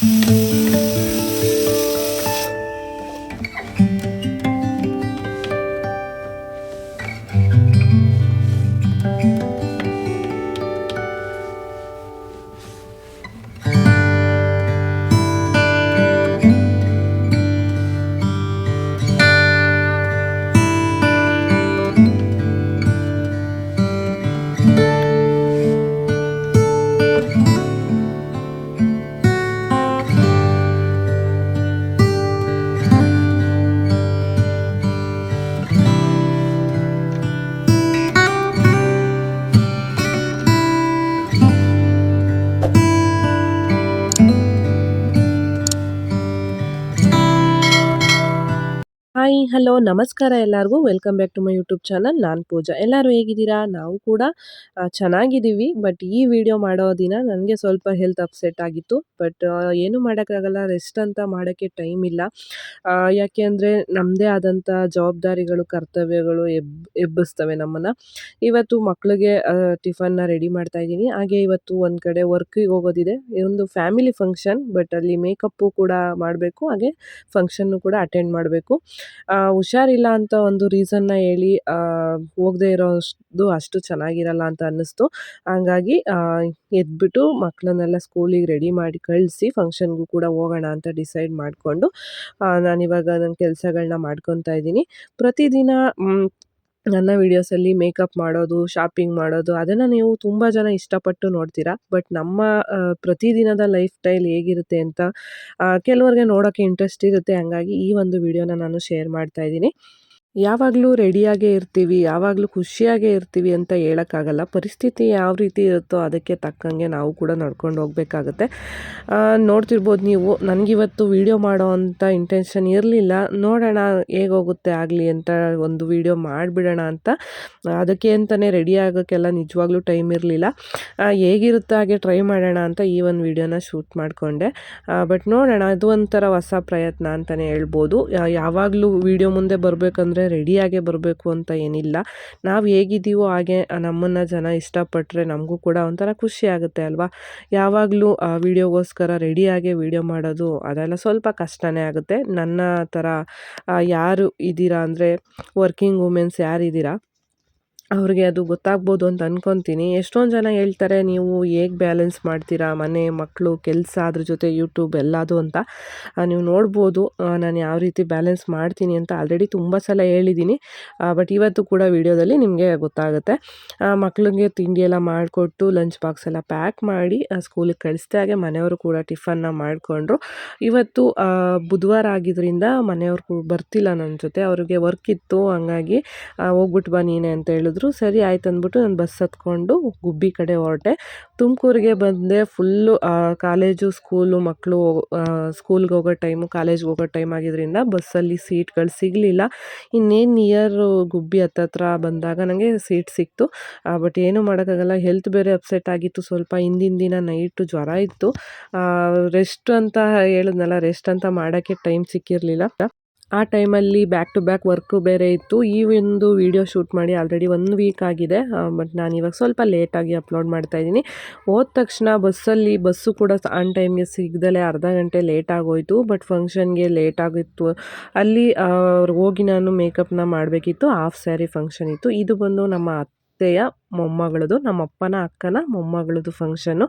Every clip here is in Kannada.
Mm-hmm. ಹಾಯ್, ಹಲೋ, ನಮಸ್ಕಾರ ಎಲ್ಲರಿಗೂ. Welcome back to my YouTube channel ನಾನು ಪೂಜಾ. ಎಲ್ಲರೂ ಹೇಗಿದ್ದೀರಾ? ನಾವು ಕೂಡ ಚೆನ್ನಾಗಿದ್ದೀವಿ. ಬಟ್ ಈ ವಿಡಿಯೋ ಮಾಡೋ ದಿನ ನನಗೆ ಸ್ವಲ್ಪ ಹೆಲ್ತ್ ಅಪ್ಸೆಟ್ ಆಗಿತ್ತು. ಬಟ್ ಏನು ಮಾಡೋಕ್ಕಾಗಲ್ಲ. ರೆಸ್ಟ್ ಅಂತ ಮಾಡೋಕ್ಕೆ ಟೈಮ್ ಇಲ್ಲ. ಯಾಕೆ ಅಂದರೆ ನಮ್ಮದೇ ಆದಂಥ ಜವಾಬ್ದಾರಿಗಳು, ಕರ್ತವ್ಯಗಳು ಎಬ್, ಎಬ್ಬಿಸ್ತವೆ ನಮ್ಮನ್ನು. ಇವತ್ತು ಮಕ್ಕಳಿಗೆ ಟಿಫನ್ನ ರೆಡಿ ಮಾಡ್ತಾ ಇದ್ದೀನಿ. ಹಾಗೆ ಇವತ್ತು ಒಂದು ಕಡೆ ವರ್ಕಿಗೆ ಹೋಗೋದಿದೆ. ಒಂದು ಫ್ಯಾಮಿಲಿ ಫಂಕ್ಷನ್ ಬಟ್ ಅಲ್ಲಿ ಮೇಕಪ್ಪು ಕೂಡ ಮಾಡಬೇಕು. ಹಾಗೆ ಫಂಕ್ಷನ್ನು ಕೂಡ ಅಟೆಂಡ್ ಮಾಡಬೇಕು. ಹುಷಾರಿಲ್ಲ ಅಂತ ಒಂದು ರೀಸನ್ನ ಹೇಳಿ ಹೋಗದೆ ಇರೋದು ಅಷ್ಟು ಚೆನ್ನಾಗಿರಲ್ಲ ಅಂತ ಅನ್ನಿಸ್ತು. ಹಾಗಾಗಿ ಎದ್ಬಿಟ್ಟು ಮಕ್ಕಳನ್ನೆಲ್ಲ ಸ್ಕೂಲಿಗೆ ರೆಡಿ ಮಾಡಿ ಕಳಿಸಿ ಫಂಕ್ಷನ್ಗೂ ಕೂಡ ಹೋಗೋಣ ಅಂತ ಡಿಸೈಡ್ ಮಾಡಿಕೊಂಡು ನಾನಿವಾಗ ನನ್ನ ಕೆಲಸಗಳನ್ನ ಮಾಡ್ಕೊತಾ ಇದ್ದೀನಿ. ಪ್ರತಿದಿನ ನನ್ನ ವೀಡಿಯೋಸಲ್ಲಿ ಮೇಕಪ್ ಮಾಡೋದು, ಶಾಪಿಂಗ್ ಮಾಡೋದು, ಅದನ್ನು ನೀವು ತುಂಬ ಜನ ಇಷ್ಟಪಟ್ಟು ನೋಡ್ತೀರಾ. ಬಟ್ ನಮ್ಮ ಪ್ರತಿದಿನದ ಲೈಫ್ ಸ್ಟೈಲ್ ಹೇಗಿರುತ್ತೆ ಅಂತ ಕೆಲವರಿಗೆ ನೋಡೋಕ್ಕೆ ಇಂಟ್ರೆಸ್ಟ್ ಇರುತ್ತೆ. ಹಂಗಾಗಿ ಈ ಒಂದು ವಿಡಿಯೋನ ನಾನು ಶೇರ್ ಮಾಡ್ತಾ ಇದ್ದೀನಿ. ಯಾವಾಗಲೂ ರೆಡಿಯಾಗೇ ಇರ್ತೀವಿ, ಯಾವಾಗಲೂ ಖುಷಿಯಾಗೇ ಇರ್ತೀವಿ ಅಂತ ಹೇಳೋಕ್ಕಾಗಲ್ಲ. ಪರಿಸ್ಥಿತಿ ಯಾವ ರೀತಿ ಇರುತ್ತೋ ಅದಕ್ಕೆ ತಕ್ಕಂಗೆ ನಾವು ಕೂಡ ನಡ್ಕೊಂಡು ಹೋಗಬೇಕಾಗುತ್ತೆ. ನೋಡ್ತಿರ್ಬೋದು ನೀವು, ನನಗಿವತ್ತು ವಿಡಿಯೋ ಮಾಡೋ ಅಂಥ ಇಂಟೆನ್ಷನ್ ಇರಲಿಲ್ಲ. ನೋಡೋಣ ಹೇಗೋಗುತ್ತೆ ಆಗಲಿ ಅಂತ ಒಂದು ವಿಡಿಯೋ ಮಾಡಿಬಿಡೋಣ ಅಂತ. ಅದಕ್ಕೆ ಅಂತಲೇ ರೆಡಿ ಆಗೋಕ್ಕೆಲ್ಲ ನಿಜವಾಗ್ಲೂ ಟೈಮ್ ಇರಲಿಲ್ಲ. ಹೇಗಿರುತ್ತೆ ಹಾಗೆ ಟ್ರೈ ಮಾಡೋಣ ಅಂತ ಈ ಒಂದು ವಿಡಿಯೋನ ಶೂಟ್ ಮಾಡಿಕೊಂಡೆ. ಬಟ್ ನೋಡೋಣ, ಅದು ಒಂಥರ ಹೊಸ ಪ್ರಯತ್ನ ಅಂತಲೇ ಹೇಳ್ಬೋದು. ಯಾವಾಗಲೂ ವೀಡಿಯೋ ಮುಂದೆ ಬರಬೇಕಂದ್ರೆ ರೆಡಿಯಾಗೇ ಬರಬೇಕು ಅಂತ ಏನಿಲ್ಲ. ನಾವು ಹೇಗಿದ್ದೀವೋ ಹಾಗೆ ನಮ್ಮನ್ನು ಜನ ಇಷ್ಟಪಟ್ಟರೆ ನಮಗೂ ಕೂಡ ಒಂಥರ ಖುಷಿ ಆಗುತ್ತೆ ಅಲ್ವಾ? ಯಾವಾಗಲೂ ವಿಡಿಯೋಗೋಸ್ಕರ ರೆಡಿಯಾಗೆ ವಿಡಿಯೋ ಮಾಡೋದು ಅದೆಲ್ಲ ಸ್ವಲ್ಪ ಕಷ್ಟನೇ ಆಗುತ್ತೆ. ನನ್ನ ಥರ ಯಾರು ಇದ್ದೀರಾ ಅಂದರೆ ವರ್ಕಿಂಗ್ ವುಮೆನ್ಸ್ ಯಾರಿದ್ದೀರಾ? ಅವ್ರಿಗೆ ಅದು ಗೊತ್ತಾಗ್ಬೋದು ಅಂತ ಅಂದ್ಕೊತೀನಿ ಎಷ್ಟೊಂದು ಜನ ಹೇಳ್ತಾರೆ, ನೀವು ಹೇಗೆ ಬ್ಯಾಲೆನ್ಸ್ ಮಾಡ್ತೀರಾ? ಮನೆ ಮಕ್ಕಳು ಕೆಲಸ, ಅದ್ರ ಜೊತೆ ಯೂಟ್ಯೂಬ್ ಎಲ್ಲದು ಅಂತ. ನೀವು ನೋಡ್ಬೋದು ನಾನು ಯಾವ ರೀತಿ ಬ್ಯಾಲೆನ್ಸ್ ಮಾಡ್ತೀನಿ ಅಂತ ಆಲ್ರೆಡಿ ತುಂಬ ಸಲ ಹೇಳಿದ್ದೀನಿ ಬಟ್ ಇವತ್ತು ಕೂಡ ವಿಡಿಯೋದಲ್ಲಿ ನಿಮಗೆ ಗೊತ್ತಾಗುತ್ತೆ. ಮಕ್ಳಿಗೆ ತಿಂಡಿ ಎಲ್ಲ ಮಾಡಿಕೊಟ್ಟು ಲಂಚ್ ಬಾಕ್ಸ್ ಎಲ್ಲ ಪ್ಯಾಕ್ ಮಾಡಿ ಸ್ಕೂಲಿಗೆ ಕಳಿಸ್ದೆ ಹಾಗೆ ಮನೆಯವರು ಕೂಡ ಟಿಫನ್ನ ಮಾಡಿಕೊಂಡ್ರು. ಇವತ್ತು ಬುಧವಾರ ಆಗಿದ್ದರಿಂದ ಮನೆಯವ್ರು ಬರ್ತಿಲ್ಲ ನನ್ನ ಜೊತೆ. ಅವ್ರಿಗೆ ವರ್ಕ್ ಇತ್ತು, ಹಂಗಾಗಿ ಹೋಗ್ಬಿಟ್ಟು ಬಾ ನೀನೆ ಅಂತ ಹೇಳಿದ್ರು. ಸರಿ ಆಯ್ತು ಅಂದ್ಬಿಟ್ಟು ನಾನು ಬಸ್ ಹತ್ಕೊಂಡು ಗುಬ್ಬಿ ಕಡೆ ಹೊರಟೆ. ತುಮಕೂರಿಗೆ ಬಂದೆ ಫುಲ್ಲು ಕಾಲೇಜು, ಸ್ಕೂಲು ಮಕ್ಕಳು ಸ್ಕೂಲ್ಗೆ ಹೋಗೋ ಟೈಮು, ಕಾಲೇಜ್ಗೆ ಹೋಗೋ ಟೈಮ್ ಆಗಿದ್ದರಿಂದ ಬಸ್ಸಲ್ಲಿ ಸೀಟ್ಗಳು ಸಿಗಲಿಲ್ಲ. ಇನ್ನೇನು ನಿಯರ್ ಗುಬ್ಬಿ ಹತ್ತತ್ರ ಬಂದಾಗ ನನಗೆ ಸೀಟ್ ಸಿಕ್ತು. ಬಟ್ ಏನೂ ಮಾಡೋಕ್ಕಾಗಲ್ಲ. ಹೆಲ್ತ್ ಬೇರೆ ಅಪ್ಸೆಟ್ ಆಗಿತ್ತು. ಸ್ವಲ್ಪ ಹಿಂದಿನ ದಿನ ನೈಟು ಜ್ವರ ಇತ್ತು. ರೆಸ್ಟ್ ಅಂತ ಹೇಳಿದ್ನಲ್ಲ, ರೆಸ್ಟ್ ಅಂತ ಮಾಡೋಕ್ಕೆ ಟೈಮ್ ಸಿಕ್ಕಿರಲಿಲ್ಲ. ಆ ಟೈಮಲ್ಲಿ ಬ್ಯಾಕ್ ಟು ಬ್ಯಾಕ್ ವರ್ಕು ಬೇರೆ ಇತ್ತು. ಈ ಒಂದು ವಿಡಿಯೋ ಶೂಟ್ ಮಾಡಿ ಆಲ್ರೆಡಿ ಒಂದು ವೀಕ್ ಆಗಿದೆ. ಬಟ್ ನಾನು ಇವಾಗ ಸ್ವಲ್ಪ ಲೇಟಾಗಿ ಅಪ್ಲೋಡ್ ಮಾಡ್ತಾ ಇದ್ದೀನಿ. ಹೋದ ತಕ್ಷಣ ಬಸ್ಸಲ್ಲಿ ಬಸ್ಸು ಕೂಡ ಆನ್ ಟೈಮ್ಗೆ ಸಿಗ್ದಲೇ ಅರ್ಧ ಗಂಟೆ ಲೇಟ್ ಆಗೋಯಿತು. ಬಟ್ ಫಂಕ್ಷನ್ಗೆ ಲೇಟ್ ಆಗಿತ್ತು. ಅಲ್ಲಿ ಹೋಗಿ ನಾನು ಮೇಕಪ್ನ ಮಾಡಬೇಕಿತ್ತು. ಹಾಫ್ ಸ್ಯಾರಿ ಫಂಕ್ಷನ್ ಇತ್ತು. ಇದು ಬಂದು ನಮ್ಮ ಅತ್ತೆಯ ಮೊಮ್ಮಗಳದು ನಮ್ಮ ಅಪ್ಪನ ಅಕ್ಕನ, ಮೊಮ್ಮಗಳದು ಫಂಕ್ಷನ್ನು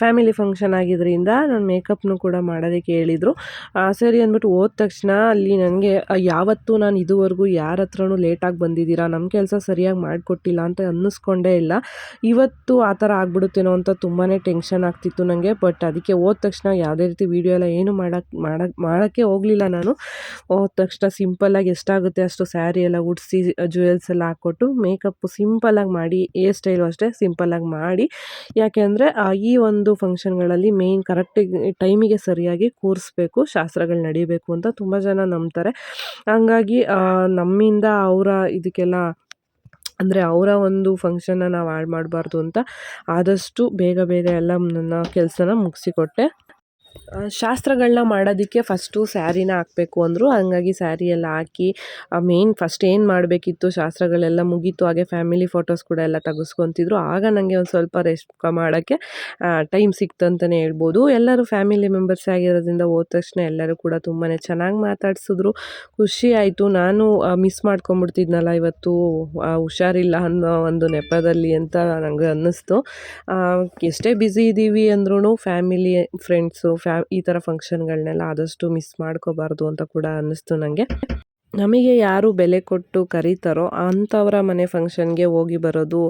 ಫ್ಯಾಮಿಲಿ ಫಂಕ್ಷನ್ ಆಗಿದ್ದರಿಂದ ನಾನು ಮೇಕಪ್ನು ಕೂಡ ಮಾಡೋದಕ್ಕೆ ಹೇಳಿದರು ಸರಿ ಅಂದ್ಬಿಟ್ಟು ಹೋದ ತಕ್ಷಣ ಅಲ್ಲಿ ನನಗೆ ಯಾವತ್ತೂ ನಾನು ಇದುವರೆಗೂ ಯಾರ ಹತ್ರನೂ ಲೇಟಾಗಿ ಬಂದಿದ್ದೀರಾ? ನಮ್ಮ ಕೆಲಸ ಸರಿಯಾಗಿ ಮಾಡಿಕೊಟ್ಟಿಲ್ಲ ಅಂತ ಅನ್ನಿಸ್ಕೊಂಡೇ ಇಲ್ಲ. ಇವತ್ತು ಆ ಥರ ಆಗ್ಬಿಡುತ್ತೇನೋ ಅಂತ ತುಂಬಾ ಟೆನ್ಷನ್ ಆಗ್ತಿತ್ತು ನನಗೆ ಬಟ್ ಅದಕ್ಕೆ ಹೋದ ತಕ್ಷಣ ಯಾವುದೇ ರೀತಿ ವೀಡಿಯೋ ಎಲ್ಲ ಏನು ಮಾಡೋಕ್ಕೆ ಮಾಡೋಕ್ಕೆ ಮಾಡೋಕ್ಕೆ ಹೋಗಲಿಲ್ಲ ನಾನು. ಹೋದ ತಕ್ಷಣ ಸಿಂಪಲ್ಲಾಗಿ ಎಷ್ಟಾಗುತ್ತೆ ಅಷ್ಟು ಸ್ಯಾರಿ ಎಲ್ಲ ಉಡಿಸಿ ಜುವೆಲ್ಸ್ ಎಲ್ಲ ಹಾಕ್ಕೊಟ್ಟು ಮೇಕಪ್ಪು ಸಿಂಪಲ್ಲಾಗಿ ಮಾಡಿ ಹೇರ್ ಸ್ಟೈಲು ಅಷ್ಟೇ ಸಿಂಪಲ್ಲಾಗಿ ಮಾಡಿ. ಯಾಕೆಂದರೆ ಈ ಒಂದು ಫಂಕ್ಷನ್ಗಳಲ್ಲಿ ಮೇಯ್ನ್ ಕರೆಕ್ಟಿಗೆ ಟೈಮಿಗೆ ಸರಿಯಾಗಿ ಕೂರಿಸ್ಬೇಕು, ಶಾಸ್ತ್ರಗಳು ನಡೀಬೇಕು ಅಂತ ತುಂಬ ಜನ ನಂಬ್ತಾರೆ. ಹಂಗಾಗಿ ನಮ್ಮಿಂದ ಅವರ ಇದಕ್ಕೆಲ್ಲ ಅಂದರೆ ಅವರ ಒಂದು ಫಂಕ್ಷನ್ನ ನಾವು ಹಾಳು ಮಾಡಬಾರ್ದು ಅಂತ ಆದಷ್ಟು ಬೇಗ ಬೇಗ ಎಲ್ಲ ನನ್ನ ಕೆಲಸನ ಮುಗಿಸಿಕೊಟ್ಟೆ. ಶಾಸ್ತ್ರಗಳನ್ನ ಮಾಡೋದಕ್ಕೆ ಫಸ್ಟು ಸ್ಯಾರಿನ ಹಾಕಬೇಕು ಅಂದರು. ಹಂಗಾಗಿ ಸ್ಯಾರಿ ಎಲ್ಲ ಹಾಕಿ ಮೇನ್ ಫಸ್ಟ್ ಏನು ಮಾಡಬೇಕಿತ್ತು, ಶಾಸ್ತ್ರಗಳೆಲ್ಲ ಮುಗೀತು, ಹಾಗೆ ಫ್ಯಾಮಿಲಿ ಫೋಟೋಸ್ ಕೂಡ ಎಲ್ಲ ತೆಗೆಸ್ಕೊತಿದ್ರು. ಆಗ ನನಗೆ ಒಂದು ಸ್ವಲ್ಪ ರೆಸ್ಟ್ ಮಾಡೋಕ್ಕೆ ಟೈಮ್ ಸಿಕ್ತು ಅಂತಲೇ ಹೇಳ್ಬೋದು. ಎಲ್ಲರೂ ಫ್ಯಾಮಿಲಿ ಮೆಂಬರ್ಸ್ ಆಗಿರೋದ್ರಿಂದ ಹೋದ ತಕ್ಷಣ ಎಲ್ಲರೂ ಕೂಡ ತುಂಬಾ ಚೆನ್ನಾಗಿ ಮಾತಾಡಿಸಿದ್ರು. ಖುಷಿ ಆಯಿತು. ನಾನು ಮಿಸ್ ಮಾಡ್ಕೊಂಬಿಡ್ತಿದ್ನಲ್ಲ ಇವತ್ತು ಹುಷಾರಿಲ್ಲ ಅನ್ನೋ ಒಂದು ನೆಪದಲ್ಲಿ ಅಂತ ನನಗೆ ಅನ್ನಿಸ್ತು. ಎಷ್ಟೇ ಬ್ಯುಸಿ ಇದ್ದೀವಿ ಅಂದ್ರೂ ಫ್ಯಾಮಿಲಿ, ಫ್ರೆಂಡ್ಸು ಫ್ಯಾ ಈ ಥರ ಫಂಕ್ಷನ್ಗಳನ್ನೆಲ್ಲ ಆದಷ್ಟು ಮಿಸ್ ಮಾಡ್ಕೋಬಾರ್ದು ಅಂತ ಕೂಡ ಅನ್ನಿಸ್ತು ನನಗೆ ನಮಗೆ ಯಾರು ಬೆಲೆ ಕೊಟ್ಟು ಕರೀತಾರೋ ಅಂಥವರ ಮನೆ ಫಂಕ್ಷನ್ಗೆ ಹೋಗಿ ಬರೋದು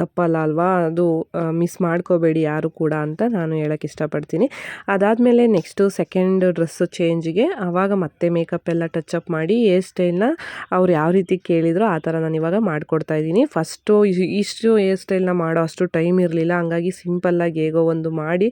ತಪ್ಪಲ್ಲ ಅಲ್ವಾ ಅದು ಮಿಸ್ ಮಾಡ್ಕೋಬೇಡಿ ಯಾರು ಕೂಡ ಅಂತ ನಾನು ಹೇಳೋಕ್ಕೆ ಇಷ್ಟಪಡ್ತೀನಿ. ಅದಾದಮೇಲೆ ನೆಕ್ಸ್ಟು ಸೆಕೆಂಡ್ ಡ್ರೆಸ್ಸು ಚೇಂಜಿಗೆ ಆವಾಗ ಮತ್ತೆ ಮೇಕಪ್ ಎಲ್ಲ ಟಚ್ ಅಪ್ ಮಾಡಿ ಹೇರ್ ಸ್ಟೈಲ್ನ ಅವ್ರು ಯಾವ ರೀತಿ ಕೇಳಿದ್ರೋ ಆ ಥರ ನಾನು ಇವಾಗ ಮಾಡಿಕೊಡ್ತಾ ಇದ್ದೀನಿ. ಫಸ್ಟು ಇಷ್ಟು ಹೇರ್ ಸ್ಟೈಲ್ನ ಮಾಡೋ ಅಷ್ಟು ಟೈಮ್ ಇರಲಿಲ್ಲ. ಹಂಗಾಗಿ ಸಿಂಪಲ್ಲಾಗಿ ಹೇಗೋ ಒಂದು ಮಾಡಿ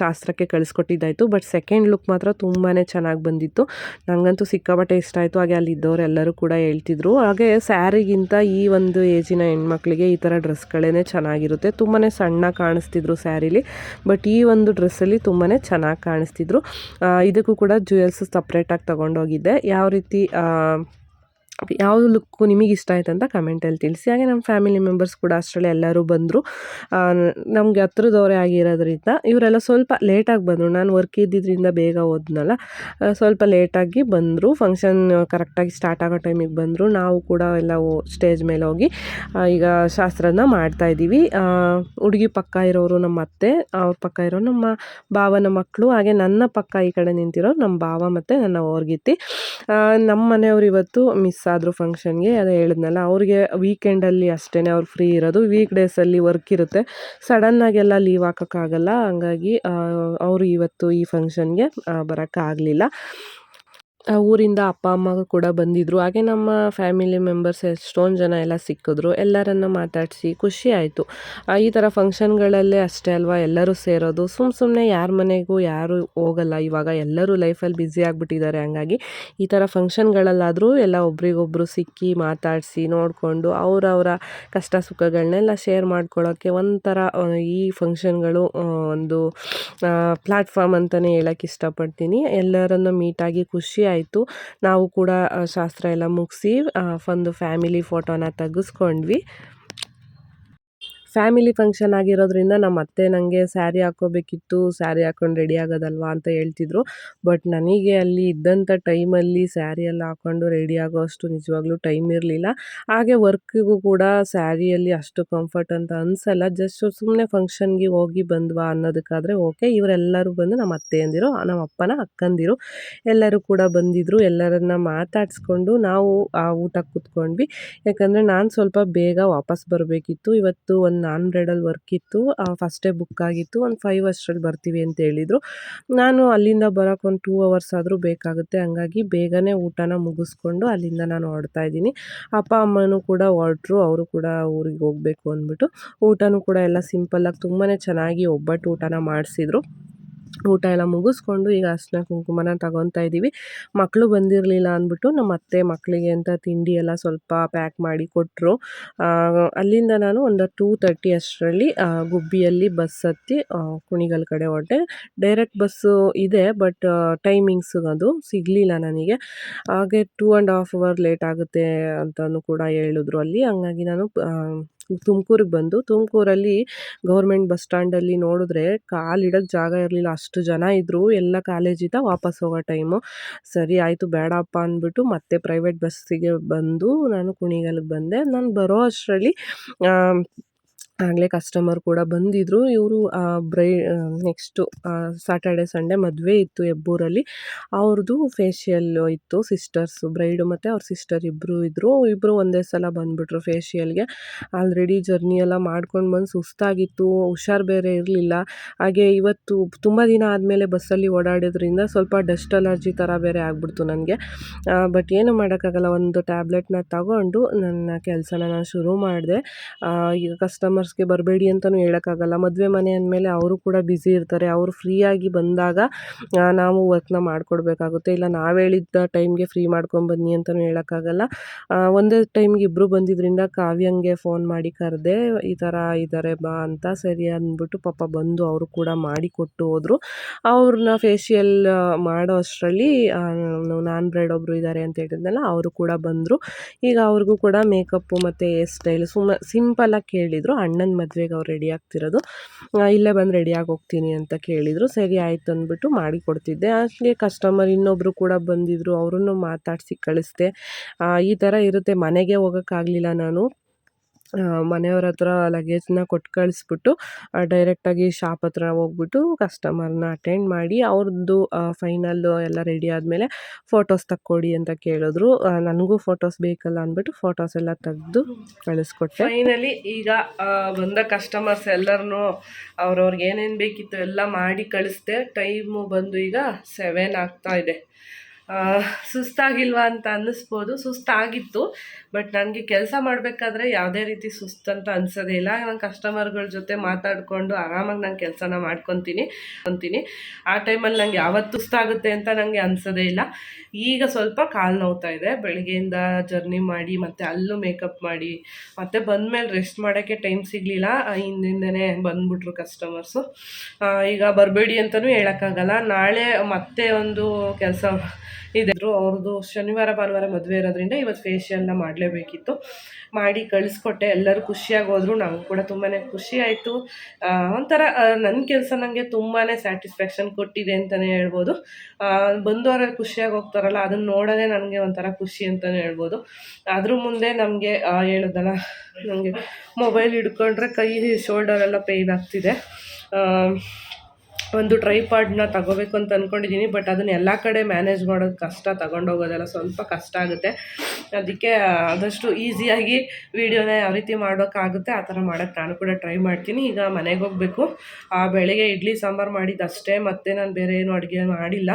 ಶಾಸ್ತ್ರಕ್ಕೆ ಕಳಿಸ್ಕೊಟ್ಟಿದ್ದಾಯಿತು. ಬಟ್ ಸೆಕೆಂಡ್ ಲುಕ್ ಮಾತ್ರ ತುಂಬಾ ಚೆನ್ನಾಗಿ ಬಂದಿತ್ತು. ನನಗಂತೂ ಸಿಕ್ಕಾಪಟ್ಟೆ ಇಷ್ಟ ಆಯಿತು ಹಾಗೆ ಅಲ್ಲಿದ್ದವ್ರು ಎಲ್ಲರೂ ಕೂಡ ಹೇಳ್ತಿದ್ರು. ಹಾಗೆ ಸ್ಯಾರಿಗಿಂತ ಈ ಒಂದು ಏಜಿನ ಹೆಣ್ಮಕ್ಳಿಗೆ ಈ ಥರ ಡ್ರೆಸ್ಗಳೇ ಚೆನ್ನಾಗಿರುತ್ತೆ. ತುಂಬಾ ಸಣ್ಣ ಕಾಣಿಸ್ತಿದ್ರು ಸ್ಯಾರಿಲಿ, ಬಟ್ ಈ ಒಂದು ಡ್ರೆಸ್ಸಲ್ಲಿ ತುಂಬಾ ಚೆನ್ನಾಗಿ ಕಾಣಿಸ್ತಿದ್ರು. ಇದಕ್ಕೂ ಕೂಡ ಜ್ಯುವೆಲ್ಸ್ ಸಪ್ರೇಟಾಗಿ ತೊಗೊಂಡೋಗಿದ್ದೆ. ಯಾವ ರೀತಿ ಯಾವ ಲುಕ್ಕು ನಿಮಗೆ ಇಷ್ಟ ಆಯ್ತು ಅಂತ ಕಮೆಂಟಲ್ಲಿ ತಿಳಿಸಿ. ಹಾಗೆ ನಮ್ಮ ಫ್ಯಾಮಿಲಿ ಮೆಂಬರ್ಸ್ ಕೂಡ ಅಷ್ಟರಲ್ಲಿ ಎಲ್ಲರೂ ಬಂದರು. ನಮಗೆ ಹತ್ರದವರೇ ಆಗಿರೋದ್ರಿಂದ ಇವರೆಲ್ಲ ಸ್ವಲ್ಪ ಲೇಟಾಗಿ ಬಂದರು. ನಾನು ವರ್ಕ್ ಇದ್ದಿದ್ದರಿಂದ ಬೇಗ ಹೋದ್ನಲ್ಲ ಸ್ವಲ್ಪ ಲೇಟಾಗಿ ಬಂದರು. ಫಂಕ್ಷನ್ ಕರೆಕ್ಟಾಗಿ ಸ್ಟಾರ್ಟ್ ಆಗೋ ಟೈಮಿಗೆ ಬಂದರು. ನಾವು ಕೂಡ ಎಲ್ಲ ಸ್ಟೇಜ್ ಮೇಲೆ ಹೋಗಿ ಈಗ ಶಾಸ್ತ್ರನ ಮಾಡ್ತಾ ಇದ್ದೀವಿ. ಹುಡುಗಿ ಪಕ್ಕ ಇರೋರು ನಮ್ಮ ಅತ್ತೆ, ಅವ್ರ ಪಕ್ಕ ಇರೋ ನಮ್ಮ ಭಾವನ ಮಕ್ಕಳು ಹಾಗೆ ನನ್ನ ಪಕ್ಕ ಈ ಕಡೆ ನಿಂತಿರೋ ನಮ್ಮ ಭಾವ ಮತ್ತು ನನ್ನ ಓರ್ಗಿತ್ತಿ ನಮ್ಮ ಮನೆಯವರು ಇವತ್ತು ಮಿಸ್ ಆದರು ಫಂಕ್ಷನ್ಗೆ ಅದೇ ಹೇಳಿದ್ನಲ್ಲ, ಅವ್ರಿಗೆ ವೀಕೆಂಡಲ್ಲಿ ಅಷ್ಟೇ ಅವ್ರು ಫ್ರೀ ಇರೋದು ವೀಕ್ ಡೇಸಲ್ಲಿ ವರ್ಕ್ ಇರುತ್ತೆ. ಸಡನ್ನಾಗೆಲ್ಲ ಲೀವ್ ಹಾಕೋಕ್ಕಾಗಲ್ಲ, ಹಂಗಾಗಿ ಅವರು ಇವತ್ತು ಈ ಫಂಕ್ಷನ್ಗೆ ಬರೋಕ್ಕಾಗಲಿಲ್ಲ. ಊರಿಂದ ಅಪ್ಪ ಅಮ್ಮ ಕೂಡ ಬಂದಿದ್ದರು ಹಾಗೆ ನಮ್ಮ ಫ್ಯಾಮಿಲಿ ಮೆಂಬರ್ಸ್ ಎಷ್ಟೊಂದು ಜನ ಎಲ್ಲ ಸಿಕ್ಕಿದ್ರು. ಎಲ್ಲರನ್ನು ಮಾತಾಡಿಸಿ ಖುಷಿ ಆಯಿತು. ಈ ಥರ ಫಂಕ್ಷನ್ಗಳಲ್ಲೇ ಅಷ್ಟೇ ಅಲ್ವಾ ಎಲ್ಲರೂ ಸೇರೋದು? ಸುಮ್ಮ ಸುಮ್ಮನೆ ಯಾರ ಮನೆಗೂ ಯಾರು ಹೋಗಲ್ಲ. ಇವಾಗ ಎಲ್ಲರೂ ಲೈಫಲ್ಲಿ ಬ್ಯುಸಿ ಆಗಿಬಿಟ್ಟಿದ್ದಾರೆ. ಹಂಗಾಗಿ ಈ ಥರ ಫಂಕ್ಷನ್ಗಳಲ್ಲಾದರೂ ಎಲ್ಲ ಒಬ್ರಿಗೊಬ್ಬರು ಸಿಕ್ಕಿ ಮಾತಾಡಿಸಿ ನೋಡಿಕೊಂಡು ಅವರವರ ಕಷ್ಟ ಸುಖಗಳನ್ನೆಲ್ಲ ಶೇರ್ ಮಾಡ್ಕೊಳ್ಳೋಕ್ಕೆ ಒಂಥರ ಈ ಫಂಕ್ಷನ್ಗಳು ಒಂದು ಪ್ಲ್ಯಾಟ್ಫಾರ್ಮ್ ಅಂತಲೇ ಹೇಳೋಕ್ಕೆ ಇಷ್ಟಪಡ್ತೀನಿ. ಎಲ್ಲರನ್ನು ಮೀಟಾಗಿ ಖುಷಿ ಆಯಿತು. ನಾವು ಕೂಡ ಶಾಸ್ತ್ರ ಎಲ್ಲ ಮುಗಿಸಿ ಒಂದು ಫ್ಯಾಮಿಲಿ ಫೋಟೋನ ತೆಗೆಸ್ಕೊಂಡ್ವಿ. ಫ್ಯಾಮಿಲಿ ಫಂಕ್ಷನ್ ಆಗಿರೋದ್ರಿಂದ ನಮ್ಮ ಅತ್ತೆ ನನಗೆ ಸ್ಯಾರಿ ಹಾಕೋಬೇಕಿತ್ತು ಸ್ಯಾರಿ ಹಾಕ್ಕೊಂಡು ರೆಡಿ ಆಗೋದಲ್ವಾ ಅಂತ ಹೇಳ್ತಿದ್ರು. ಬಟ್ ನನಗೆ ಅಲ್ಲಿ ಇದ್ದಂಥ ಟೈಮಲ್ಲಿ ಸ್ಯಾರಿ ಎಲ್ಲ ಹಾಕ್ಕೊಂಡು ರೆಡಿ ಆಗೋ ಅಷ್ಟು ನಿಜವಾಗ್ಲೂ ಟೈಮ್ ಇರಲಿಲ್ಲ. ಹಾಗೆ ವರ್ಕ್ಗೂ ಕೂಡ ಸ್ಯಾರಿಯಲ್ಲಿ ಅಷ್ಟು ಕಂಫರ್ಟ್ ಅಂತ ಅನಿಸಲ್ಲ. ಜಸ್ಟ್ ಸುಮ್ಮನೆ ಫಂಕ್ಷನ್ಗೆ ಹೋಗಿ ಬಂದ್ವಾ ಅನ್ನೋದಕ್ಕಾದರೆ ಓಕೆ ಇವರೆಲ್ಲರೂ ಬಂದು ನಮ್ಮ ಅತ್ತೆಯಂದಿರು, ನಮ್ಮ ಅಪ್ಪನ ಅಕ್ಕಂದಿರು ಎಲ್ಲರೂ ಕೂಡ ಬಂದಿದ್ದರು ಎಲ್ಲರನ್ನ ಮಾತಾಡಿಸ್ಕೊಂಡು ನಾವು ಆ ಊಟಕ್ಕೆ ಕೂತ್ಕೊಂಡ್ವಿ. ಯಾಕಂದರೆ ನಾನು ಸ್ವಲ್ಪ ಬೇಗ ವಾಪಸ್ ಬರಬೇಕಿತ್ತು. ಇವತ್ತು ಒಂದು ನಾನ್ ಬ್ರೈಡಲ್ ವರ್ಕ್ ಇತ್ತು ಫಸ್ಟೇ ಬುಕ್ ಆಗಿತ್ತು, ಒಂದು ಫೈವ್ ಅಷ್ಟರಲ್ಲಿ ಬರ್ತೀವಿ ಅಂತ ಹೇಳಿದರು. ನಾನು ಅಲ್ಲಿಂದ ಬರೋಕ್ಕೆ ಒಂದು ಟೂ ಅವರ್ಸ್ ಆದರೂ ಬೇಕಾಗುತ್ತೆ, ಹಂಗಾಗಿ ಬೇಗನೆ ಊಟನ ಮುಗಿಸ್ಕೊಂಡು ಅಲ್ಲಿಂದ ನಾನು ಹೊರಡ್ತಾ ಇದ್ದೀನಿ. ಅಪ್ಪ, ಅಮ್ಮನೂ ಕೂಡ ಹೊರಟ್ರು, ಅವರು ಕೂಡ ಊರಿಗೆ ಹೋಗಬೇಕು ಅಂದ್ಬಿಟ್ಟು. ಊಟನೂ ಕೂಡ ಎಲ್ಲ ಸಿಂಪಲ್ಲಾಗಿ ತುಂಬಾ ಚೆನ್ನಾಗಿ ಒಬ್ಬಟ್ಟು ಊಟನ ಮಾಡಿಸಿದ್ರು. ಊಟ ಎಲ್ಲ ಮುಗಿಸ್ಕೊಂಡು ಈಗ ಅರ್ಶಿನ ಕುಂಕುಮನ ತಗೊತಾ ಇದ್ದೀವಿ. ಮಕ್ಕಳು ಬಂದಿರಲಿಲ್ಲ ಅಂದ್ಬಿಟ್ಟು ನಮ್ಮ ಅತ್ತೆ ಮಕ್ಕಳಿಗೆ ಅಂತ ತಿಂಡಿ ಎಲ್ಲ ಸ್ವಲ್ಪ ಪ್ಯಾಕ್ ಮಾಡಿ ಕೊಟ್ಟರು ಅಲ್ಲಿಂದ ನಾನು ಒಂದು ಟೂ ತರ್ಟಿ ಅಷ್ಟರಲ್ಲಿ ಗುಬ್ಬಿಯಲ್ಲಿ ಬಸ್ ಹತ್ತಿ ಕುಣಿಗಲ್ ಕಡೆ ಹೊರಟೆ. ಡೈರೆಕ್ಟ್ ಬಸ್ಸು ಇದೆ ಬಟ್ ಟೈಮಿಂಗ್ಸ್ ಅದು ಸಿಗಲಿಲ್ಲ ನನಗೆ. ಹಾಗೆ two and half hour late ಆಗುತ್ತೆ ಅಂತಲೂ ಕೂಡ ಹೇಳಿದ್ರು ಅಲ್ಲಿ. ಹಂಗಾಗಿ ನಾನು ತುಮಕೂರಿಗೆ ಬಂದು ತುಮಕೂರಲ್ಲಿ ಗೌರ್ಮೆಂಟ್ ಬಸ್ ಸ್ಟ್ಯಾಂಡಲ್ಲಿ ನೋಡಿದ್ರೆ ಕಾಲಿಡೋಕ್ಕೆ ಜಾಗ ಇರಲಿಲ್ಲ. ಅಷ್ಟು ಜನ ಇದ್ದರು ಎಲ್ಲ ಕಾಲೇಜಿಂದ ವಾಪಸ್ ಹೋಗೋ ಟೈಮು. ಸರಿ, ಆಯಿತು, ಬೇಡಪ್ಪ ಅಂದ್ಬಿಟ್ಟು ಮತ್ತೆ ಪ್ರೈವೇಟ್ ಬಸ್ಸಿಗೆ ಬಂದು ನಾನು ಕುಣಿಗಲ್ಗೆ ಬಂದೆ. ನಾನು ಬರೋ ಅಷ್ಟರಲ್ಲಿ ಆಗಲೇ ಕಸ್ಟಮರ್ ಕೂಡ ಬಂದಿದ್ದರು ಇವರು ಬ್ರೈ ನೆಕ್ಸ್ಟು ಸ್ಯಾಟರ್ಡೆ ಸಂಡೇ ಮದುವೆ ಇತ್ತು ಎಬ್ಬೂರಲ್ಲಿ ಅವ್ರದ್ದು ಫೇಶಿಯಲ್ ಇತ್ತು ಸಿಸ್ಟರ್ಸು ಬ್ರೈಡು ಮತ್ತು ಅವ್ರ ಸಿಸ್ಟರ್ ಇಬ್ಬರು ಇದ್ದರು ಇಬ್ಬರು ಒಂದೇ ಸಲ ಬಂದುಬಿಟ್ರು ಫೇಶಿಯಲ್ಗೆ ಆಲ್ರೆಡಿ ಜರ್ನಿ ಎಲ್ಲ ಮಾಡ್ಕೊಂಡು ಬಂದು ಸುಸ್ತಾಗಿತ್ತು, ಹುಷಾರು ಬೇರೆ ಇರಲಿಲ್ಲ. ಹಾಗೆ ಇವತ್ತು ತುಂಬ ದಿನ ಆದಮೇಲೆ ಬಸ್ಸಲ್ಲಿ ಓಡಾಡೋದ್ರಿಂದ ಸ್ವಲ್ಪ ಡಸ್ಟ್ ಅಲರ್ಜಿ ಥರ ಬೇರೆ ಆಗಿಬಿಡ್ತು ನನಗೆ. ಬಟ್ ಏನು ಮಾಡೋಕ್ಕಾಗಲ್ಲ. ಒಂದು ಟ್ಯಾಬ್ಲೆಟ್ನ ತಗೊಂಡು ನನ್ನ ಕೆಲಸನ ನಾನು ಶುರು ಮಾಡಿದೆ. ಈಗ ಕಸ್ಟಮರ್ಸ್ ಕಸ್ಟಮರ್ಸ್ಗೆ ಬರಬೇಡಿ ಅಂತಲೂ ಹೇಳೋಕ್ಕಾಗಲ್ಲ. ಮದುವೆ ಮನೆ ಅಂದಮೇಲೆ ಅವರು ಕೂಡ ಬ್ಯುಸಿ ಇರ್ತಾರೆ. ಅವರು ಫ್ರೀಯಾಗಿ ಬಂದಾಗ ನಾವು ವರ್ಕ್ನ ಮಾಡಿಕೊಡ್ಬೇಕಾಗುತ್ತೆ. ಇಲ್ಲ ನಾವು ಹೇಳಿದ್ದ ಟೈಮ್ಗೆ ಫ್ರೀ ಮಾಡ್ಕೊಂಬನ್ನಿ ಅಂತಲೂ ಹೇಳೋಕ್ಕಾಗಲ್ಲ. ಒಂದೇ ಟೈಮ್ಗೆ ಇಬ್ಬರು ಬಂದಿದ್ದರಿಂದ ಕಾವ್ಯಂಗೆ ಫೋನ್ ಮಾಡಿ ಕರೆದೆ, ಈ ಥರ ಇದ್ದಾರೆ ಬಾ ಅಂತ ಸರಿ ಅಂದ್ಬಿಟ್ಟು ಪಾಪ ಬಂದು ಅವರು ಕೂಡ ಮಾಡಿಕೊಟ್ಟು ಹೋದರು. ಅವ್ರನ್ನ ಫೇಶಿಯಲ್ ಮಾಡೋ ಅಷ್ಟರಲ್ಲಿ ನಾನ್ ಬ್ರೈಡ್ ಒಬ್ಬರು ಇದ್ದಾರೆ ಅಂತ ಹೇಳಿದ್ನಲ್ಲ, ಅವರು ಕೂಡ ಬಂದರು. ಈಗ ಅವ್ರಿಗೂ ಕೂಡ ಮೇಕಪ್ಪು ಮತ್ತು ಹೇರ್ ಸ್ಟೈಲ್ ಸುಮ್ಮ ಸಿಂಪಲಾಗಿ ಕೇಳಿದರು. ಅಣ್ಣನ ಮದುವೆಗೆ ಅವ್ರು ರೆಡಿ ಆಗ್ತಿರೋದು. ಇಲ್ಲೇ ಬಂದು ರೆಡಿಯಾಗಿ ಹೋಗ್ತೀನಿ ಅಂತ ಕೇಳಿದರು. ಸರಿ ಆಯ್ತು ಅಂದ್ಬಿಟ್ಟು ಮಾಡಿ ಕೊಡ್ತಿದ್ದೆ. ಅಷ್ಟೇ ಕಸ್ಟಮರ್ ಇನ್ನೊಬ್ಬರು ಕೂಡ ಬಂದಿದ್ದರು ಅವರನ್ನು ಮಾತಾಡಿಸಿ ಕಳಿಸ್ದೆ. ಈ ಥರ ಇರುತ್ತೆ. ಮನೆಗೆ ಹೋಗೋಕ್ಕಾಗ್ಲಿಲ್ಲ ನಾನು. ಮನೆಯವ್ರ ಹತ್ರ ಲಗೇಜ್ನ ಕೊಟ್ಟು ಕಳಿಸ್ಬಿಟ್ಟು ಡೈರೆಕ್ಟಾಗಿ ಶಾಪ್ ಹತ್ರ ಹೋಗ್ಬಿಟ್ಟು ಕಸ್ಟಮರ್ನ ಅಟೆಂಡ್ ಮಾಡಿ ಅವ್ರದ್ದು ಫೈನಲ್ಲು ಎಲ್ಲ ರೆಡಿ ಆದಮೇಲೆ ಫೋಟೋಸ್ ತಕ್ಕೊಡಿ ಅಂತ ಕೇಳಿದ್ರು. ನನಗೂ ಫೋಟೋಸ್ ಬೇಕಲ್ಲ ಅಂದ್ಬಿಟ್ಟು ಫೋಟೋಸ್ ಎಲ್ಲ ತೆಗೆದು ಕಳಿಸ್ಕೊಟ್ಟೆ. ಫೈನಲಿ ಈಗ ಬಂದ ಕಸ್ಟಮರ್ಸ್ ಎಲ್ಲರನ್ನೂ ಅವ್ರವ್ರಿಗೆ ಏನೇನು ಬೇಕಿತ್ತು ಎಲ್ಲ ಮಾಡಿ ಕಳಿಸ್ದೆ. ಟೈಮು ಬಂದು ಈಗ ಸೆವೆನ್ ಆಗ್ತಾ ಇದೆ. ಸುಸ್ತಾಗಿಲ್ವಾ ಅಂತ ಅನ್ನಿಸ್ಬೋದು. ಸುಸ್ತಾಗಿತ್ತು, ಬಟ್ ನನಗೆ ಕೆಲಸ ಮಾಡಬೇಕಾದ್ರೆ ಯಾವುದೇ ರೀತಿ ಸುಸ್ತು ಅಂತ ಅನ್ಸೋದೇ ಇಲ್ಲ. ನಾನು ಕಸ್ಟಮರ್ಗಳ ಜೊತೆ ಮಾತಾಡಿಕೊಂಡು ಆರಾಮಾಗಿ ನಾನು ಕೆಲಸನ ಮಾಡ್ಕೊತೀನಿ, ಅಂತೀನಿ. ಆ ಟೈಮಲ್ಲಿ ನಂಗೆ ಯಾವತ್ತು ಸುಸ್ತಾಗುತ್ತೆ ಅಂತ ನನಗೆ ಅನ್ಸೋದೇ ಇಲ್ಲ. ಈಗ ಸ್ವಲ್ಪ ಕಾಲು ನೋವ್ತಾ ಇದೆ. ಬೆಳಗ್ಗೆಯಿಂದ ಜರ್ನಿ ಮಾಡಿ, ಮತ್ತು ಅಲ್ಲೂ ಮೇಕಪ್ ಮಾಡಿ, ಮತ್ತು ಬಂದಮೇಲೆ ರೆಸ್ಟ್ ಮಾಡೋಕ್ಕೆ ಟೈಮ್ ಸಿಗಲಿಲ್ಲ. ಹಿಂದಿಂದನೇ ಬಂದ್ಬಿಟ್ರು ಕಸ್ಟಮರ್ಸು ಈಗ ಬರಬೇಡಿ ಅಂತಲೂ ಹೇಳೋಕ್ಕಾಗಲ್ಲ. ನಾಳೆ ಮತ್ತೆ ಒಂದು ಕೆಲಸ ಇದ್ರು ಅವ್ರದ್ದು ಶನಿವಾರ, ಭಾನುವಾರ ಮದುವೆ ಇರೋದ್ರಿಂದ ಇವತ್ತು ಫೇಶಿಯಲ್ನ ಮಾಡಲೇಬೇಕಿತ್ತು. ಮಾಡಿ ಕಳಿಸ್ಕೊಟ್ಟೆ. ಎಲ್ಲರೂ ಖುಷಿಯಾಗಿ ಹೋದ್ರು ನಂಗೆ ಕೂಡ ತುಂಬಾ ಖುಷಿ ಆಯಿತು. ಒಂಥರ ನನ್ನ ಕೆಲಸ ನನಗೆ ತುಂಬಾ ಸ್ಯಾಟಿಸ್ಫ್ಯಾಕ್ಷನ್ ಕೊಟ್ಟಿದೆ ಅಂತಲೇ ಹೇಳ್ಬೋದು. ಬಂದವರ ಖುಷಿಯಾಗಿ ಹೋಗ್ತಾರಲ್ಲ ಅದನ್ನು ನೋಡೋದೇ ನನಗೆ ಒಂಥರ ಖುಷಿ ಅಂತಲೇ ಹೇಳ್ಬೋದು. ಅದ್ರ ಮುಂದೆ ನಮಗೆ ಹೇಳೋದಲ್ಲ ನನಗೆ ಮೊಬೈಲ್ ಹಿಡ್ಕೊಂಡ್ರೆ ಕೈ ಶೋಲ್ಡರ್ ಎಲ್ಲ ಪೇಯ್ನ್ ಆಗ್ತಿದೆ. ಒಂದು ಟ್ರೈಪಾಡ್ನ ತಗೋಬೇಕು ಅಂತ ಅಂದ್ಕೊಂಡಿದ್ದೀನಿ ಬಟ್ ಅದನ್ನ ಎಲ್ಲ ಕಡೆ ಮ್ಯಾನೇಜ್ ಮಾಡೋದು ಕಷ್ಟ ತಗೊಂಡೋಗೋದೆಲ್ಲ ಸ್ವಲ್ಪ ಕಷ್ಟ ಆಗುತ್ತೆ. ಅದಕ್ಕೆ ಆದಷ್ಟು ಈಸಿಯಾಗಿ ವೀಡಿಯೋನ ಯಾವ ರೀತಿ ಮಾಡೋಕ್ಕಾಗುತ್ತೆ ಆ ಥರ ಮಾಡೋಕ್ಕೆ ನಾನು ಕೂಡ ಟ್ರೈ ಮಾಡ್ತೀನಿ. ಈಗ ಮನೆಗೆ ಹೋಗಬೇಕು. ಬೆಳಗ್ಗೆ ಇಡ್ಲಿ ಸಾಂಬಾರು ಮಾಡಿದ್ದು ಅಷ್ಟೇ ಮತ್ತೆ ನಾನು ಬೇರೆ ಏನು ಅಡುಗೆ ಮಾಡಿಲ್ಲ.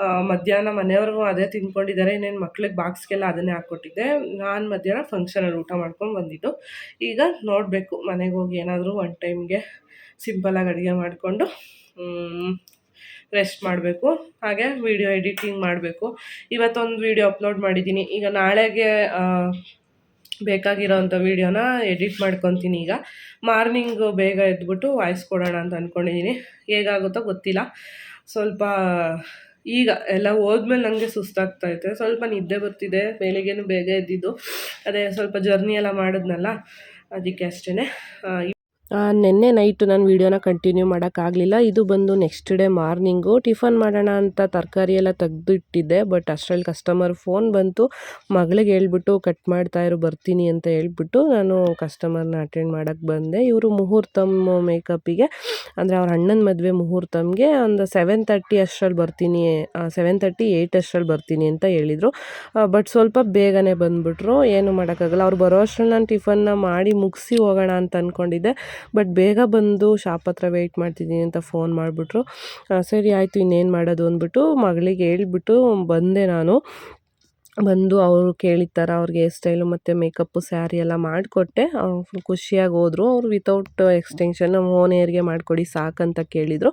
ಆ, ಮಧ್ಯಾಹ್ನ ಮನೆಯವ್ರಿಗೂ ಅದೇ ತಿಂದ್ಕೊಂಡಿದ್ದಾರೆ ಇನ್ನೇನು ಮಕ್ಳಿಗೆ ಬಾಕ್ಸ್ಗೆಲ್ಲ ಅದನ್ನೇ ಹಾಕ್ಕೊಟ್ಟಿದ್ದೆ. ನಾನು ಮಧ್ಯಾಹ್ನ ಫಂಕ್ಷನಲ್ಲಿ ಊಟ ಮಾಡ್ಕೊಂಡು ಬಂದಿದ್ದು. ಈಗ ನೋಡಬೇಕು ಮನೆಗೆ ಹೋಗಿ ಏನಾದರೂ ಒನ್ ಟೈಮ್ಗೆ ಸಿಂಪಲಾಗಿ ಅಡುಗೆ ಮಾಡಿಕೊಂಡು ರೆಸ್ಟ್ ಮಾಡಬೇಕು. ಹಾಗೆ ವಿಡಿಯೋ ಎಡಿಟಿಂಗ್ ಮಾಡಬೇಕು. ಇವತ್ತೊಂದು ವಿಡಿಯೋ ಅಪ್ಲೋಡ್ ಮಾಡಿದ್ದೀನಿ ಈಗ ನಾಳೆಗೆ ಬೇಕಾಗಿರೋವಂಥ ವೀಡಿಯೋನ ಎಡಿಟ್ ಮಾಡ್ಕೊತೀನಿ ಈಗ. ಮಾರ್ನಿಂಗು ಬೇಗ ಎದ್ಬಿಟ್ಟು ವಾಯ್ಸ್ ಕೊಡೋಣ ಅಂತ ಅಂದ್ಕೊಂಡಿದ್ದೀನಿ ಹೇಗಾಗುತ್ತೋ ಗೊತ್ತಿಲ್ಲ. ಸ್ವಲ್ಪ, ಈಗ ಎಲ್ಲ ಹೋದ್ಮೇಲೆ ನನಗೆ ಸುಸ್ತಾಗ್ತೈತೆ ಸ್ವಲ್ಪ ನಿದ್ದೆ ಬರ್ತಿದೆ. ಬೆಳಿಗ್ಗೆನೂ ಬೇಗ ಎದ್ದಿದ್ದು. ಅದೇ ಸ್ವಲ್ಪ ಜರ್ನಿ ಎಲ್ಲ ಮಾಡಿದ್ನಲ್ಲ, ಅದಕ್ಕೆ ಅಷ್ಟೇ ನಿನ್ನೆ ನೈಟು ನಾನು ವೀಡಿಯೋನ ಕಂಟಿನ್ಯೂ ಮಾಡೋಕ್ಕಾಗಲಿಲ್ಲ. ಇದು ಬಂದು ನೆಕ್ಸ್ಟ್ ಡೇ ಮಾರ್ನಿಂಗು ಟಿಫನ್ ಮಾಡೋಣ ಅಂತ ತರಕಾರಿ ಎಲ್ಲ ತೆಗೆದು ಇಟ್ಟಿದ್ದೆ ಬಟ್ ಅಷ್ಟರಲ್ಲಿ ಕಸ್ಟಮರ್ ಫೋನ್ ಬಂತು. ಮಗಳಿಗೆ ಹೇಳ್ಬಿಟ್ಟು, ಕಟ್ ಮಾಡ್ತಾ ಬರ್ತೀನಿ ಅಂತ ಹೇಳ್ಬಿಟ್ಟು ನಾನು ಕಸ್ಟಮರ್ನ ಅಟೆಂಡ್ ಮಾಡೋಕ್ಕೆ ಬಂದೆ. ಇವರು ಮುಹೂರ್ತಮ್ ಮೇಕಪ್ಪಿಗೆ ಅಂದರೆ ಅವ್ರ ಅಣ್ಣನ ಮದುವೆ ಮುಹೂರ್ತಮ್ಗೆ ಒಂದು ಸೆವೆನ್ ತರ್ಟಿ ಅಷ್ಟರಲ್ಲಿ ಬರ್ತೀನಿ ಸೆವೆನ್ ತರ್ಟಿ ಏಯ್ಟ್ ಅಷ್ಟರಲ್ಲಿ ಬರ್ತೀನಿ ಅಂತ ಹೇಳಿದರು. ಬಟ್ ಸ್ವಲ್ಪ ಬೇಗನೆ ಬಂದುಬಿಟ್ರು. ಏನು ಮಾಡೋಕ್ಕಾಗಲ್ಲ. ಅವ್ರು ಬರೋ ಅಷ್ಟರಲ್ಲಿ ನಾನು ಟಿಫನ್ನ ಮಾಡಿ ಮುಗಿಸಿ ಹೋಗೋಣ ಅಂತ ಅಂದ್ಕೊಂಡಿದ್ದೆ ಬಟ್ ಬೇಗ ಬಂದು ಶಾಪ್ ಹತ್ರ ವೆಯ್ಟ್ ಮಾಡ್ತಿದ್ದೀನಿ ಅಂತ ಫೋನ್ ಮಾಡಿಬಿಟ್ರು. ಸರಿ ಆಯಿತು, ಇನ್ನೇನು ಮಾಡೋದು ಅಂದ್ಬಿಟ್ಟು ಮಗಳಿಗೆ ಹೇಳ್ಬಿಟ್ಟು ಬಂದೆ ನಾನು. ಬಂದು ಅವರು ಕೇಳಿದ ಥರ ಅವ್ರಿಗೆ ಹೇರ್ ಸ್ಟೈಲು ಮತ್ತು ಮೇಕಪ್ಪು ಸ್ಯಾರಿ ಎಲ್ಲ ಮಾಡಿಕೊಟ್ಟೆ. ಅವ್ರು ಫುಲ್ ಖುಷಿಯಾಗಿ ಹೋದರು. ಅವ್ರು ವಿತೌಟ್ ಎಕ್ಸ್ಟೆನ್ಷನ್ ಓನ್ ಹೇರ್ಗೆ ಮಾಡಿಕೊಡಿ ಸಾಕಂತ ಕೇಳಿದರು.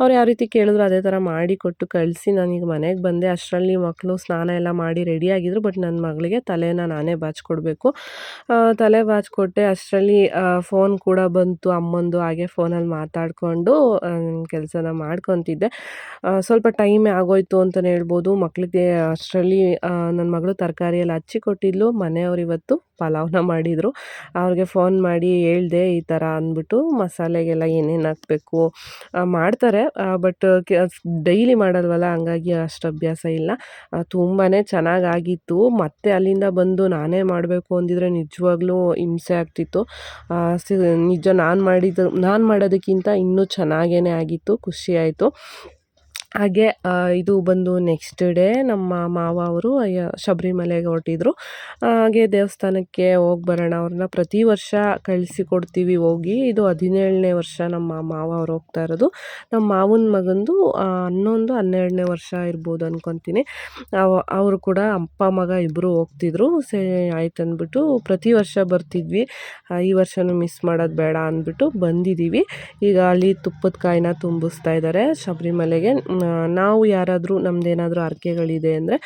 ಅವ್ರು ಯಾವ ರೀತಿ ಕೇಳಿದ್ರು ಅದೇ ಥರ ಮಾಡಿಕೊಟ್ಟು ಕಳಿಸಿ. ನಾನೀಗ ಮನೆಗೆ ಬಂದೆ. ಅಷ್ಟರಲ್ಲಿ ಮಕ್ಕಳು ಸ್ನಾನ ಎಲ್ಲ ಮಾಡಿ ರೆಡಿಯಾಗಿದ್ದರು ಬಟ್ ನನ್ನ ಮಗಳಿಗೆ ತಲೆನ ನಾನೇ ಬಾಚಿಕೊಡ್ಬೇಕು. ತಲೆ ಬಾಚಿಕೊಟ್ಟೆ. ಅಷ್ಟರಲ್ಲಿ ಫೋನ್ ಕೂಡ ಬಂತು ಅಮ್ಮಂದು. ಹಾಗೆ ಫೋನಲ್ಲಿ ಮಾತಾಡಿಕೊಂಡು ಕೆಲಸನ ಮಾಡ್ಕೊತಿದ್ದೆ. ಸ್ವಲ್ಪ ಟೈಮೇ ಆಗೋಯ್ತು ಅಂತಲೇ ಹೇಳ್ಬೋದು. ಮಕ್ಕಳಿಗೆ ಅಷ್ಟರಲ್ಲಿ ಮಗಳು ತರಕಾರಿ ಎಲ್ಲ ಹಚ್ಚಿ ಕೊಟ್ಟಿದ್ಲು. ಮನೆಯವ್ರು ಇವತ್ತು ಪಲಾವ್ನ ಮಾಡಿದರು. ಅವ್ರಿಗೆ ಫೋನ್ ಮಾಡಿ ಹೇಳ್ದೆ ಈ ಥರ ಅಂದ್ಬಿಟ್ಟು ಮಸಾಲೆಗೆಲ್ಲ ಏನೇನು ಹಾಕಬೇಕು ಮಾಡ್ತಾರೆ. ಬಟ್ ಡೈಲಿ ಮಾಡಲ್ವಲ್ಲ, ಹಂಗಾಗಿ ಅಷ್ಟು ಅಭ್ಯಾಸ ಇಲ್ಲ. ತುಂಬಾ ಚೆನ್ನಾಗಾಗಿತ್ತು. ಮತ್ತೆ ಅಲ್ಲಿಂದ ಬಂದು ನಾನೇ ಮಾಡಬೇಕು ಅಂದಿದ್ರೆ ನಿಜವಾಗ್ಲೂ ಹಿಂಸೆ ಆಗ್ತಿತ್ತು. ನಿಜ ನಾನು ಮಾಡಿದ, ನಾನು ಮಾಡೋದಕ್ಕಿಂತ ಇನ್ನೂ ಚೆನ್ನಾಗೇ ಆಗಿತ್ತು. ಖುಷಿಯಾಯಿತು ಹಾಗೆ ಇದು ಬಂದು ನೆಕ್ಸ್ಟ್ ಡೇ ನಮ್ಮ ಮಾವ ಅವರು ಶಬರಿಮಲೆಗೆ ಹೊರಟಿದ್ರು. ಹಾಗೆ ದೇವಸ್ಥಾನಕ್ಕೆ ಹೋಗಿ ಬರೋಣ, ಅವ್ರನ್ನ ಪ್ರತಿ ವರ್ಷ ಕಳಿಸಿ ಕೊಡ್ತೀವಿ ಹೋಗಿ. ಇದು ಹದಿನೇಳನೇ ವರ್ಷ ನಮ್ಮ ಮಾವ ಅವ್ರು ಹೋಗ್ತಾ ಇರೋದು. ನಮ್ಮ ಮಾವನ ಮಗಂದು ಹನ್ನೊಂದು, ಹನ್ನೆರಡನೇ ವರ್ಷ ಇರ್ಬೋದು ಅನ್ಕೊತೀನಿ. ಅವರು ಕೂಡ ಅಪ್ಪ, ಮಗ ಇಬ್ಬರು ಹೋಗ್ತಿದ್ರು. ಸೇ, ಆಯ್ತು ಅಂದ್ಬಿಟ್ಟು ಪ್ರತಿ ವರ್ಷ ಬರ್ತಿದ್ವಿ. ಈ ವರ್ಷನೂ ಮಿಸ್ ಮಾಡೋದು ಬೇಡ ಅಂದ್ಬಿಟ್ಟು ಬಂದಿದ್ದೀವಿ ಈಗ ಅಲ್ಲಿ ತುಪ್ಪದ ಕಾಯಿನ ತುಂಬಿಸ್ತಾ ಇದ್ದಾರೆ ಶಬರಿಮಲೆಗೆ ನಾವು ಯಾರಾದರೂ ನಮ್ಮದೇನಾದರೂ ಹರಕೆಗಳಿದೆ ಅಂದರೆ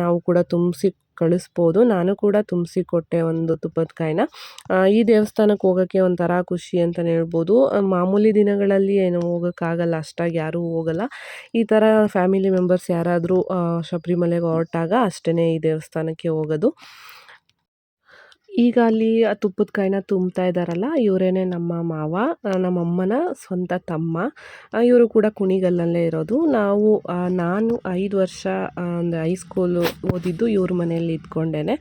ನಾವು ಕೂಡ ತುಂಬಿಸಿ ಕಳಿಸ್ಬೋದು. ನಾನು ಕೂಡ ತುಂಬಿಸಿ ಕೊಟ್ಟೆ ಒಂದು ತುಪ್ಪದ ಕಾಯಿನ. ಈ ದೇವಸ್ಥಾನಕ್ಕೆ ಹೋಗೋಕ್ಕೆ ಒಂಥರ ಖುಷಿ ಅಂತಲೇ ಹೇಳ್ಬೋದು. ಮಾಮೂಲಿ ದಿನಗಳಲ್ಲಿ ಏನು ಹೋಗೋಕ್ಕಾಗಲ್ಲ, ಅಷ್ಟಾಗಿ ಯಾರೂ ಹೋಗಲ್ಲ. ಈ ಥರ ಫ್ಯಾಮಿಲಿ ಮೆಂಬರ್ಸ್ ಯಾರಾದರೂ ಶಬರಿಮಲೆಗೆ ಹೊರಟಾಗ ಅಷ್ಟೇ ಈ ದೇವಸ್ಥಾನಕ್ಕೆ ಹೋಗೋದು. ಈಗ ಅಲ್ಲಿ ಆ ತುಪ್ಪದ ಕಾಯಿನ ತುಂಬ್ತಾ ಇದ್ದಾರಲ್ಲ, ಇವರೇನೆ ನಮ್ಮ ಮಾವ ನಮ್ಮಮ್ಮನ ಸ್ವಂತ ತಮ್ಮ. ಇವರು ಕೂಡ ಕುಣಿಗಲ್ಲಲ್ಲೇ ಇರೋದು. ನಾವು ನಾನು ಐದು ವರ್ಷ ಅಂದರೆ ಹೈಸ್ಕೂಲು ಓದಿದ್ದು ಇವ್ರ ಮನೆಯಲ್ಲಿ ಇದ್ಕೊಂಡೇನೆ.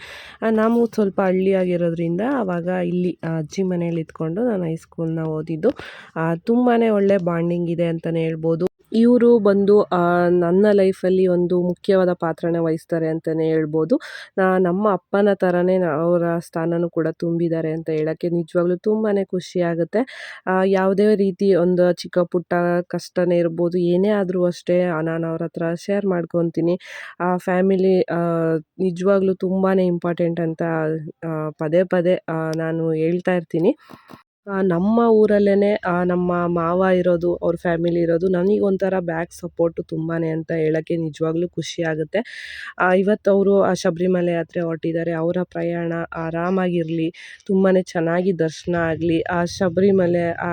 ನಾವು ಸ್ವಲ್ಪ ಹಳ್ಳಿಯಾಗಿರೋದ್ರಿಂದ ಆವಾಗ ಇಲ್ಲಿ ಅಜ್ಜಿ ಮನೇಲಿ ಇದ್ಕೊಂಡು ನಾನು ಹೈಸ್ಕೂಲ್ನ ಓದಿದ್ದು. ತುಂಬಾ ಒಳ್ಳೆ ಬಾಂಡಿಂಗ್ ಇದೆ ಅಂತಲೇ ಹೇಳ್ಬೋದು. ಇವರು ಬಂದು ನನ್ನ ಲೈಫಲ್ಲಿ ಒಂದು ಮುಖ್ಯವಾದ ಪಾತ್ರನ ವಹಿಸ್ತಾರೆ ಅಂತಲೇ ಹೇಳ್ಬೋದು. ನಮ್ಮ ಅಪ್ಪನ ಥರನೇ ಅವರ ಸ್ಥಾನನೂ ಕೂಡ ತುಂಬಿದ್ದಾರೆ ಅಂತ ಹೇಳೋಕ್ಕೆ ನಿಜವಾಗ್ಲೂ ತುಂಬಾ ಖುಷಿ ಆಗುತ್ತೆ ಆ, ಯಾವುದೇ ರೀತಿ ಒಂದು ಚಿಕ್ಕ ಪುಟ್ಟ ಕಷ್ಟನೇ ಇರ್ಬೋದು ಏನೇ ಆದರೂ ಅಷ್ಟೇ ನಾನು ಅವ್ರ ಹತ್ರ ಶೇರ್ ಮಾಡ್ಕೊತೀನಿ. ಆ ಫ್ಯಾಮಿಲಿ ನಿಜವಾಗ್ಲೂ ತುಂಬಾ ಇಂಪಾರ್ಟೆಂಟ್ ಅಂತ ಪದೇ ಪದೇ ನಾನು ಹೇಳ್ತಾ ಇರ್ತೀನಿ. ನಮ್ಮ ಊರಲ್ಲೇ ನಮ್ಮ ಮಾವ ಇರೋದು ಅವ್ರ ಫ್ಯಾಮಿಲಿ ಇರೋದು ನನಗೊಂಥರ ಬ್ಯಾಕ್ ಸಪೋರ್ಟು ತುಂಬಾ ಅಂತ ಹೇಳೋಕ್ಕೆ ನಿಜವಾಗ್ಲೂ ಖುಷಿ ಆಗುತ್ತೆ. ಇವತ್ತು ಅವರು ಆ ಶಬರಿಮಲೆ ಯಾತ್ರೆ ಹೊರಟಿದ್ದಾರೆ ಅವರ ಪ್ರಯಾಣ ಆರಾಮಾಗಿರಲಿ ತುಂಬಾ ಚೆನ್ನಾಗಿ ದರ್ಶನ ಆಗಲಿ ಆ ಶಬರಿಮಲೆ ಆ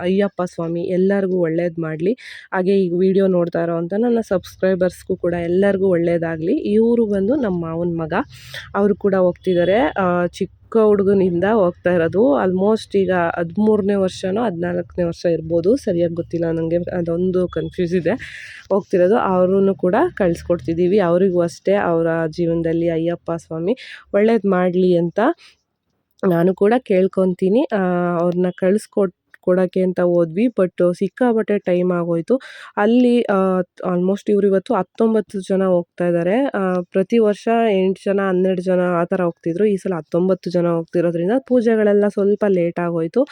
ಅಯ್ಯಪ್ಪ ಸ್ವಾಮಿ ಎಲ್ಲರಿಗೂ ಒಳ್ಳೇದು ಮಾಡಲಿ ಹಾಗೆ ಈ ವಿಡಿಯೋ ನೋಡ್ತಾ ಇರೋವಂಥ ನನ್ನ ಸಬ್ಸ್ಕ್ರೈಬರ್ಸ್ಗೂ ಕೂಡ ಎಲ್ಲರಿಗೂ ಒಳ್ಳೇದಾಗಲಿ. ಇವರು ಬಂದು ನಮ್ಮ ಮಾವನ ಮಗ ಅವರು ಕೂಡ ಹೋಗ್ತಿದ್ದಾರೆ. ಆ, ಚಿಕ್ಕ ಹುಡುಗನಿಂದ ಹೋಗ್ತಾ ಇರೋದು. ಆಲ್ಮೋಸ್ಟ್ ಈಗ ಹದಿಮೂರನೇ ವರ್ಷನೋ, ಹದಿನಾಲ್ಕನೇ ವರ್ಷ ಇರ್ಬೋದು. ಸರಿಯಾಗಿ ಗೊತ್ತಿಲ್ಲ ನನಗೆ ಅದೊಂದು ಕನ್ಫ್ಯೂಸ್ ಇದೆ. ಹೋಗ್ತಿರೋದು ಅವ್ರೂ ಕೂಡ ಕಳಿಸ್ಕೊಡ್ತಿದ್ದೀವಿ. ಅವರಿಗೂ ಅಷ್ಟೇ, ಅವರ ಜೀವನದಲ್ಲಿ ಅಯ್ಯಪ್ಪ ಸ್ವಾಮಿ ಒಳ್ಳೇದು ಮಾಡಲಿ ಅಂತ ನಾನು ಕೂಡ ಕೇಳ್ಕೊತೀನಿ. ಅವ್ರನ್ನ ಕಳಿಸ್ಕೊಟ್ ಕೊಡೋಕ್ಕೆ ಅಂತ ಹೋದ್ವಿ, ಬಟ್ ಸಿಕ್ಕಾಪಟ್ಟೆ ಟೈಮ್ ಆಗೋಯ್ತು. ಅಲ್ಲಿ ಆಲ್ಮೋಸ್ಟ್ ಇವರು ಇವತ್ತು ಹತ್ತೊಂಬತ್ತು ಜನ ಹೋಗ್ತಾ ಇದ್ದಾರೆ ಪ್ರತಿ ವರ್ಷ ಎಂಟು ಜನ, ಹನ್ನೆರಡು ಜನ ಆ ಥರ ಹೋಗ್ತಿದ್ರು. ಈ ಸಲ ಹತ್ತೊಂಬತ್ತು ಜನ ಹೋಗ್ತಿರೋದ್ರಿಂದ ಪೂಜೆಗಳೆಲ್ಲ ಸ್ವಲ್ಪ ಲೇಟ್ ಆಗೋಯ್ತು.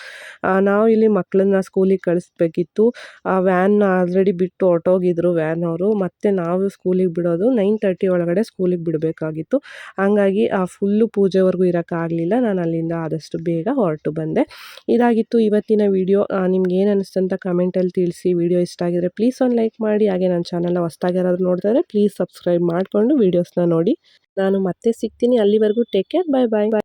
ನಾವು ಇಲ್ಲಿ ಮಕ್ಕಳನ್ನ ಸ್ಕೂಲಿಗೆ ಕಳಿಸ್ಬೇಕಿತ್ತು. ಆ, ವ್ಯಾನ್ ಆಲ್ರೆಡಿ ಬಿಟ್ಟು ಹೊರಟೋಗಿದ್ರು ವ್ಯಾನ್ ಅವರು. ಮತ್ತೆ ನಾವು ಸ್ಕೂಲಿಗೆ ಬಿಡೋದು, ನೈನ್ ತರ್ಟಿ ಒಳಗಡೆ ಸ್ಕೂಲಿಗೆ ಬಿಡಬೇಕಾಗಿತ್ತು. ಹಂಗಾಗಿ, ಆ, ಫುಲ್ಲು ಪೂಜೆವರೆಗೂ ಇರೋಕ್ಕಾಗಲಿಲ್ಲ. ನಾನು ಅಲ್ಲಿಂದ ಆದಷ್ಟು ಬೇಗ ಹೊರಟು ಬಂದೆ. ಇದಾಗಿತ್ತು ಇವತ್ತಿನ ವಿಡಿಯೋ ನಿಮ್ಗೆ ಏನು ಅನಿಸ್ತು ಅಂತ ಕಮೆಂಟಲ್ಲಿ ತಿಳಿಸಿ. ವಿಡಿಯೋ ಇಷ್ಟ ಆಗಿದ್ರೆ ಪ್ಲೀಸ್ ಒಂದು ಲೈಕ್ ಮಾಡಿ. ಹಾಗೆ ನನ್ನ ಚಾನಲ್ನ ಹೊಸ್ದಾಗಿ ಯಾರಾದರೂ ನೋಡ್ತಾ ಇದ್ರೆ ಪ್ಲೀಸ್ ಸಬ್ಸ್ಕ್ರೈಬ್ ಮಾಡಿಕೊಂಡು ವೀಡಿಯೋಸ್ನ ನೋಡಿ. ನಾನು ಮತ್ತೆ ಸಿಗ್ತೀನಿ ಅಲ್ಲಿವರೆಗೂ. ಟೇಕ್ ಕೇರ್ ಬೈ ಬಾಯ್